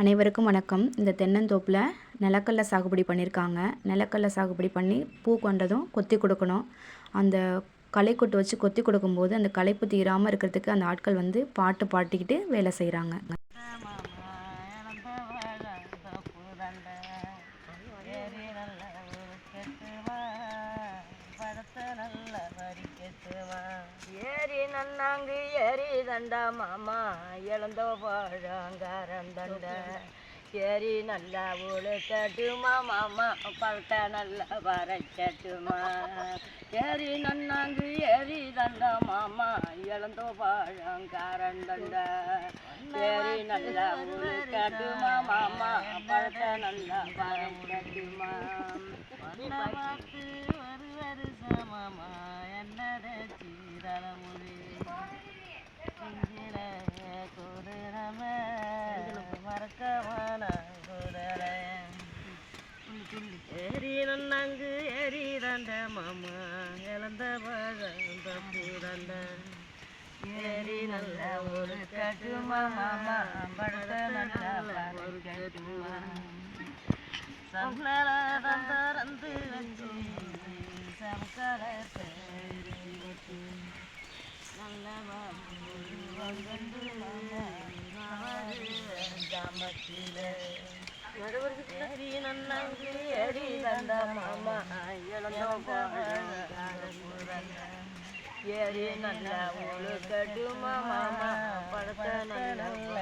அனைவருக்கும் வணக்கம். இந்த தென்னந்தோப்பில் நிலக்கடலை சாகுபடி பண்ணியிருக்காங்க நிலக்கடலை சாகுபடி பண்ணி பூ கொண்டதும் கொத்தி கொடுக்கணும். அந்த களைக்கொட்டு வச்சு கொத்தி கொடுக்கும்போது அந்த களைப்பு தீராமல் இருக்கிறதுக்கு அந்த ஆட்கள் வந்து பாட்டு பாடிக்கிட்டு வேலை செய்கிறாங்க ஏரி நன்னாங்கு ஏரி தண்டா மாமா இழந்தோ பழங்காரந்தண்ட ஏரி நல்லா உழுத்தட்டுமா மாமா பழத்த நல்லா வரைச்சட்டுமா ஏரி நன்னாங்கு ஏரி தண்டா மாமா இழந்தோ பழங்காரந்தண்ட ஏரி நல்லா உழுத்தட்டுமா மாமா பழத்த நல்லா வரைச்சட்டுமா பார்த்து ஒரு வருஷமாமா என்னட சீரழமொழி இங்கில குதிரம மறக்கமான குதிரை ஏரி நன்னாங்கு ஏரி தண்ட மாமா இழந்த பழந்த பூதண்ட எரி நல்ல ஒரு கட்டுமா மாமா படுத்த நல்ல ஒரு கட்டுமா. சம்ளல தந்தரந்து வச்சு சம்கரத்தை வச்சு நல்ல ஏறி நல்ல ஒழு மாமா படத்த நல்ல